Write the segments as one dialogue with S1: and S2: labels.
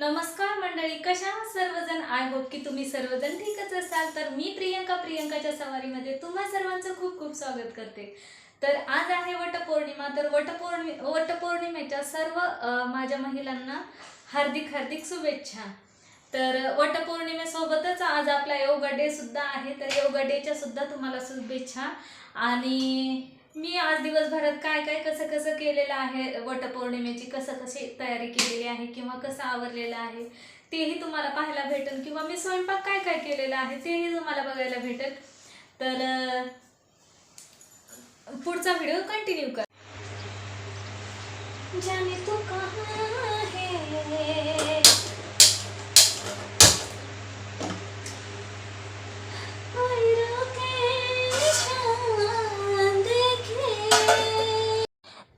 S1: नमस्कार मंडळी कशा सर्वजण? आय होप की तुम्ही सर्वजण ठीकच असाल. तर मी प्रियंका प्रियंकाच्या सवारीमध्ये तुम्हा सर्वांचं खूप खूप स्वागत करते. तर आज आहे वटपौर्णिमा. तर वटपौर्णि वटपौर्णिमेच्या सर्व माझ्या महिलांना हार्दिक हार्दिक शुभेच्छा. तर वटपौर्णिमेसोबतच आज आपला योगा डे सुद्धा आहे. तर योगा डेच्या सुद्धा तुम्हाला शुभेच्छा. आणि मी आज दिवसभरात काय काय कसं कसं केलेलं आहे वटपौर्णिमेची कसं कशी तयारी केलेली आहे किंवा कसं आवरलेलं आहे तेही तुम्हाला पाहायला भेटेल किंवा मी स्वयंपाक काय काय केलेला आहे तेही तुम्हाला बघायला भेटेल. तर पुढचा व्हिडिओ कंटिन्यू कर. जाने तू कहाँ है?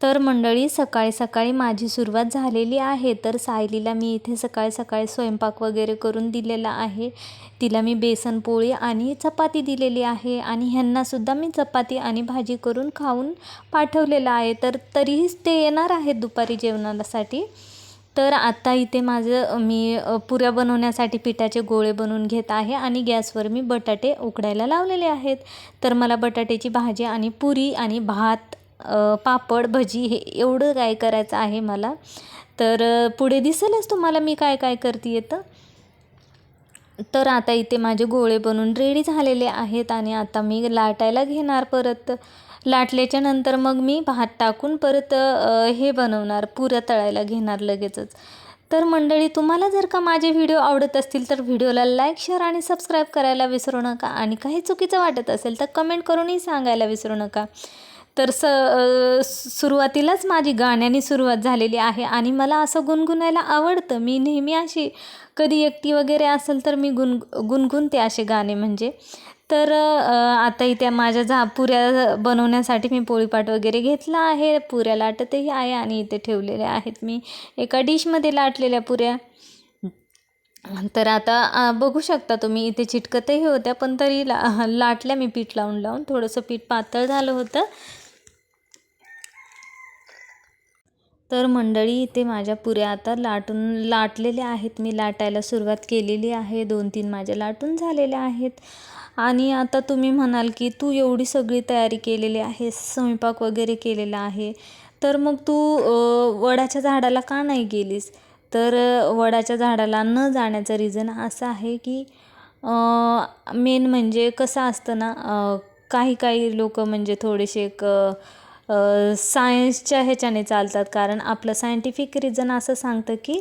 S2: तर मंडळी सकाळी सकाळी माझी सुरुवात झालेली आहे. तर सायलीला मी इथे सकाळी सकाळी स्वयंपाक वगैरे करून दिलेला आहे. तिला मी बेसन पोळी आणि चपाती दिलेली आहे आणि ह्यांनासुद्धा मी चपाती आणि भाजी करून खाऊन पाठवलेलं आहे. तर तरीही ते येणार आहेत दुपारी जेवणासाठी. तर आत्ता इथे माझं मी पुऱ्या बनवण्यासाठी पिठाचे गोळे बनवून घेत आहे आणि गॅसवर मी बटाटे उकडायला लावलेले आहेत. तर मला बटाट्याची भाजी आणि पुरी आणि भात पापड भजी हे एवढं काय करायचं आहे मला? तर पुढे दिसेलच तुम्हाला मी काय काय करते येतं तर आता इथे माझे गोळे बनवून रेडी झालेले आहेत आणि आता मी लाटायला घेणार परत. लाटल्याच्या नंतर मग मी भात टाकून परत हे बनवणार पुरं तळायला घेणार लगेचच. तर मंडळी तुम्हाला जर का माझे व्हिडिओ आवडत असतील तर व्हिडिओला लाईक शेअर आणि सबस्क्राईब करायला विसरू नका. आणि काही चुकीचं वाटत असेल तर कमेंट करूनही सांगायला विसरू नका. तर स सुरुवातीलाच माझी गाण्याने सुरुवात झालेली आहे आणि मला असं गुणगुणायला आवडतं. मी नेहमी अशी कधी एकटी वगैरे असेल तर मी गुण गुणगुणते असे गाणे म्हणजे. तर आता इथे माझ्या झा पुऱ्या बनवण्यासाठी मी पोळीपाट वगैरे घेतला आहे. पुऱ्या लाटतही आहे आणि इथे ठेवलेल्या आहेत मी. एका डिशमध्ये लाटलेल्या पुऱ्या. तर आता बघू शकता तुम्ही इथे चिटकतही होत्या पण तरी ला लाटल्या मी पीठ लावून लावून. थोडंसं पीठ पातळ झालं होतं. तर मंडळी इथे माझ्या पुऱ्या आता लाटून लाटलेल्या आहेत. मी लाटायला सुरुवात केलेली आहे. दोन तीन माझ्या लाटून झालेल्या आहेत. आणि आता तुम्ही म्हणाल की तू एवढी सगळी तयारी केलेली आहे स्वयंपाक वगैरे केलेला आहे. तर मग तू वडाच्या झाडाला का नाही गेलीस? तर वडाच्या झाडाला न जाण्याचं रिझन असं आहे की मेन म्हणजे कसं असतं ना काही काही लोक म्हणजे थोडेसे एक सायन्सच्या ह्याच्याने चालतात. कारण आपलं सायंटिफिक रिझन असं सांगतं की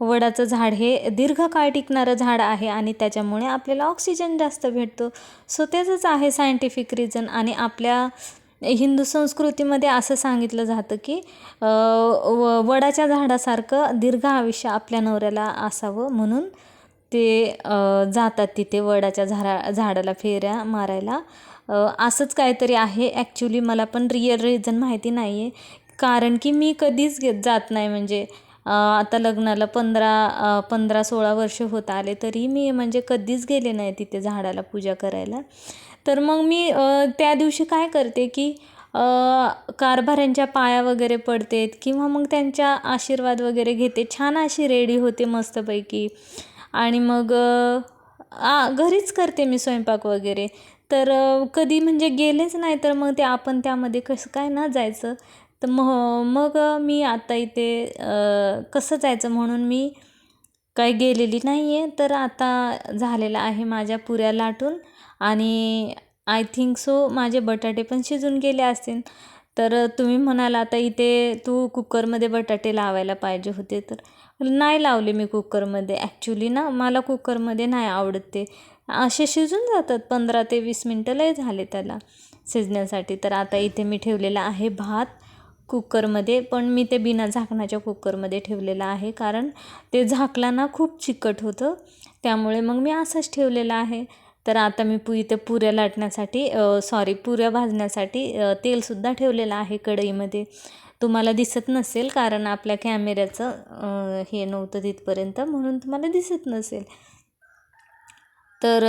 S2: वडाचं झाड हे दीर्घकाळ टिकणारं झाड आहे आणि त्याच्यामुळे आपल्याला ऑक्सिजन जास्त भेटतो. सो त्याचंच आहे सायंटिफिक रिझन आणि आपल्या हिंदू संस्कृतीमध्ये असं सांगितलं जातं की व वडाच्या झाडासारखं दीर्घ आयुष्य आपल्या नवऱ्याला असावं म्हणून ते जातात तिथे वडाच्या झाडा झाडाला फेऱ्या मारायला. असंच काहीतरी आहे. ॲक्च्युली मला पण रिअल रिझन माहिती नाही आहे कारण की मी कधीच घेत जात नाही. म्हणजे आता लग्नाला पंधरा पंधरा सोळा वर्ष होत आले तरी मी म्हणजे कधीच गेले नाही तिथे झाडाला पूजा करायला. तर मग मी त्या दिवशी काय करते की कारभाऱ्यांच्या पाया वगैरे पडते किंवा मग त्यांच्या आशीर्वाद वगैरे घेते. छान अशी रेडी होते मस्तपैकी. आणि मग आ घरीच करते मी स्वयंपाक वगैरे. तर कधी म्हणजे गेलेच नाही तर मग ते आपण त्यामध्ये कसं काय ना जायचं. तर मग मग मी आता इथे कसं जायचं म्हणून मी काही गेलेली नाही आहे तर आता झालेलं आहे माझ्या पुऱ्या लाटून आणि आय थिंक सो माझे बटाटे पण शिजून गेले असतील. तर तुम्ही म्हणाल आता इथे तू कुकरमध्ये बटाटे लावायला पाहिजे होते. तर नाही लावले मी कुकरमध्ये. ॲक्च्युली ना मला कुकरमध्ये नाही आवडत. ते असे शिजून जातात. पंधरा ते वीस मिनटं लय झाले त्याला शिजण्यासाठी. तर आता इथे मी ठेवलेला आहे भात. कुकरमध्ये पण मी ते बिना झाकणाच्या कुकरमध्ये ठेवलेलं आहे. कारण ते झाकलांना खूप चिकट होतं. त्यामुळे मग मी असंच ठेवलेलं आहे. तर आता मी पु इथे पुऱ्या लाटण्यासाठी सॉरी पुऱ्या भाजण्यासाठी तेलसुद्धा ठेवलेलं आहे कढईमध्ये. तुम्हाला दिसत नसेल कारण आपल्या कॅमेऱ्याचं हे नव्हतं तिथपर्यंत म्हणून तुम्हाला दिसत नसेल. तर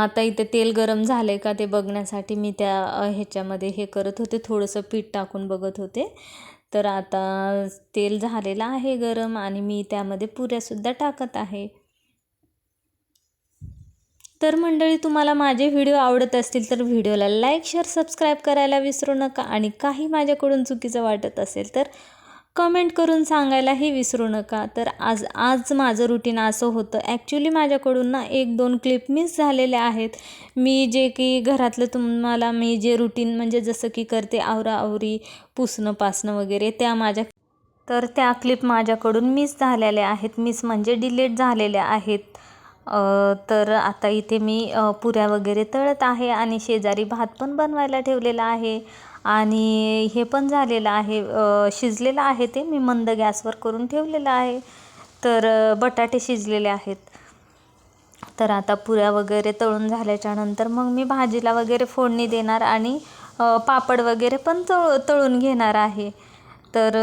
S2: आता इथे तेल गरम झालं आहे का ते बघण्यासाठी मी त्या ह्याच्यामध्ये हे करत होते. थोडंसं पीठ टाकून बघत होते. तर आता तेल झालेलं आहे गरम आणि मी त्यामध्ये पुऱ्यासुद्धा टाकत आहे. तर मंडळी तुम्हाला माझे व्हिडिओ आवडत असतील तर व्हिडिओला लाईक शेअर सबस्क्राईब करायला विसरू नका आणि काही माझ्याकडून चुकीचं वाटत असेल तर कमेंट करून सांगायलाही विसरू नका. तर आज आज माझं रुटीन असं होतं. ॲक्च्युली माझ्याकडून ना एक दोन क्लिप मिस झालेल्या आहेत. मी जे की घरातलं तुम्हाला मी जे रुटीन म्हणजे जसं की करते आवराआवरी पुसणं पासणं वगैरे त्या माझ्या तर त्या क्लिप माझ्याकडून मिस झालेल्या आहेत. मिस म्हणजे डिलीट झालेल्या आहेत. तर आता इथे मी पुऱ्या वगैरे तळत आहे आणि शेजारी भात पण बनवायला ठेवलेला आहे. आणि हे पण झालेलं आहे शिजलेलं आहे ते मी मंद गॅसवर करून ठेवलेलं आहे. तर बटाटे शिजलेले आहेत. तर आता पुऱ्या वगैरे तळून झाल्याच्यानंतर मग मी भाजीला वगैरे फोडणी देणार आणि पापड वगैरे पण तळ तळून घेणार आहे. तर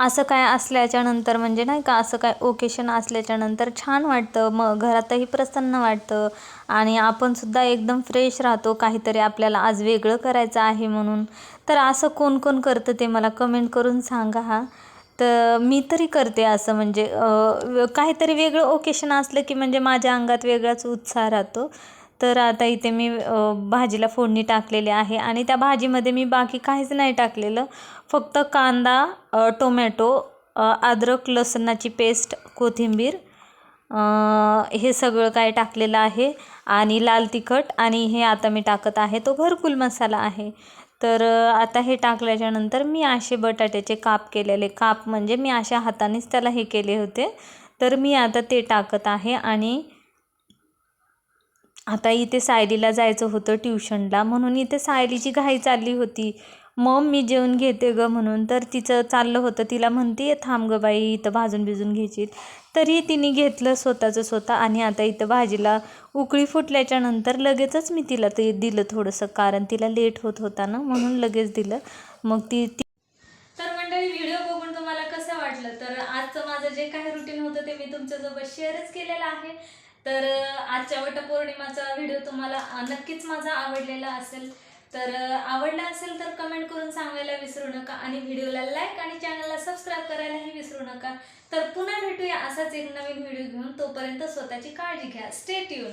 S2: असं काय असल्याच्यानंतर म्हणजे नाही का असं काय ओकेशन असल्याच्यानंतर छान वाटतं. मग घरातही प्रसन्न वाटतं. आणि आपणसुद्धा एकदम फ्रेश राहतो. काहीतरी आपल्याला आज वेगळं करायचं आहे म्हणून. तर असं कोण कोण करतं ते मला कमेंट करून सांगा हा. तर मी तरी करते असं म्हणजे काहीतरी वेगळं ओकेशन असलं की म्हणजे माझ्या अंगात वेगळाच उत्साह राहतो. तर आता इथे मी भाजीला फोडणी टाकलेली आहे आणि त्या भाजीमध्ये मी बाकी काहीच नाही टाकलेलं. फक्त कांदा टोमॅटो अद्रक लसणाची पेस्ट कोथिंबीर हे सगळं काय टाकलेलं आहे आणि लाल तिखट आणि हे आता मी टाकत आहे. तो घरकुल मसाला आहे. तर आता हे टाकल्याच्यानंतर मी असे बटाट्याचे काप केलेले. काप म्हणजे मी अशा हातानेच त्याला हे केले होते. तर मी आता ते टाकत आहे आणि आता इथे सायलीला जायचं होतं ट्युशनला म्हणून इथे सायलीची घाई चालली होती. मग मी जेवून घेते ग म्हणून. तर तिचं चाललं होतं. तिला म्हणते थांब ग बाई इथं भाजून भिजून घ्यायची तरी तिने घेतलं स्वतःचं स्वतः आणि आता इथं भाजीला उकळी फुटल्याच्या नंतर लगेचच मी तिला ते दिलं थोडंसं कारण तिला लेट होत होता ना म्हणून लगेच दिलं. मग ती ती
S1: तर मंडळी व्हिडिओ बघून तुम्हाला कसं वाटलं? तर आजचं माझं जे काही रुटीन होतं ते मी तुमच्यासोबत शेअरच केलेलं आहे. तर आजच्या वटपौर्णिमाचा व्हिडिओ तुम्हाला नक्कीच माझा आवडलेला असेल. तर आवडला असेल तर कमेंट करून सांगायला विसरू नका आणि व्हिडिओला लाईक आणि चॅनलला सबस्क्राईब करायलाही विसरू नका. तर पुन्हा भेटूया असाच एक नवीन व्हिडिओ घेऊन तोपर्यंत स्वतःची काळजी घ्या. Stay tune